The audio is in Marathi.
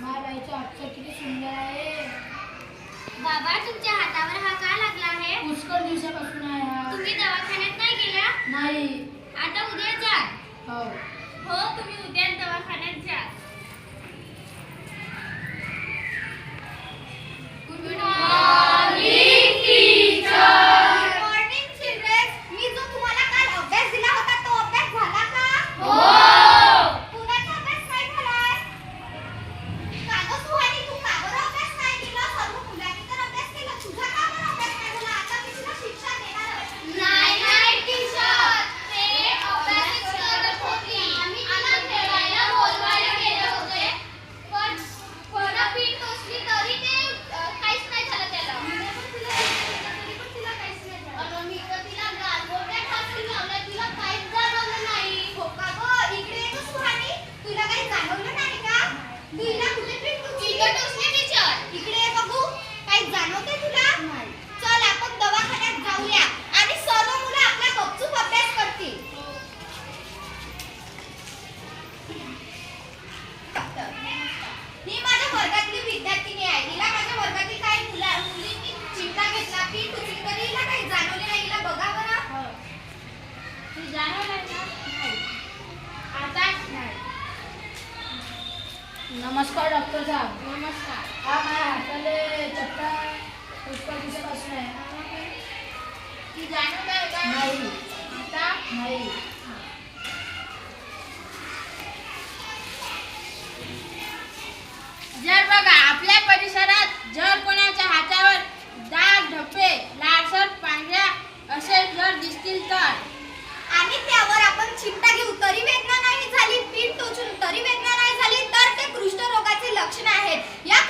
माय बाईचं अक्षर किती सुंदर आहे. बाबा तुमच्या हातावर हा का लागला आहे? पुष्कळ दिवसापासून आहे हा. तुम्ही दवाखान्यात नाही गेला? नाही. आता उद्या जा. हो. हो तुम्ही उद्या दवाखान्यात जा good morning teacher morning children मी जो तुम्हाला काल अभ्यास दिला होता तो अभ्यास झाला का हो कुणाचा अभ्यास नाही झालाय का गं सुहानी तू का बरं अभ्यास नाही केला सर्व मुलांनी तर अभ्यास केला तुझा का बरं अभ्यास नाही झाला आता मी तुला शिक्षा देणार नाही नाही टीचर ते अभ्यास करत होती आम्ही तिला खेळायला बोलवायला गेले होते पण फळं पीठ टोचली तरी ते अ, काहीच नाही झालं त्याला तरी पण तिला काहीच नाही झालं अरे मी तर तिला गारगोट्या घासून लावल्या तिला काहीच जाणवलं नाही हो का गं इकडे ये गं सुहानी तुला काही जाणवलं नाही का तुला कुठे टीचर इकडे ये बघू. काही जाणवते तुला? चल आपण दवाखान्यात जाऊया. आणि सर्व मुलं आपला गपचूप अभ्यास करतील. ही माझ्या वर्गातली विद्यार्थिनी आहे. हिला माझ्या वर्गातील काही मुला मुलींनी चिमटा घेतला. पीठ उचलली तरी हिला काही नमस्कार डॉक्टर साहेब. नमस्कार हा माझ्या हाताले चट्टा पुष्कळ दिवसापासून आहे. ती जाणून आहे का नाही. आता. नाही. जर बघा आपल्या परिसरात जर कोणाच्या हातावर दाग ढप्पे लालसर पांढऱ्या असे जर दिसतील तर? आणि त्यावर आपण चिमटा घेऊ तरी वेदना नाही झाली पीठ टोचून तरी वेदना लक्षणे आहेत. या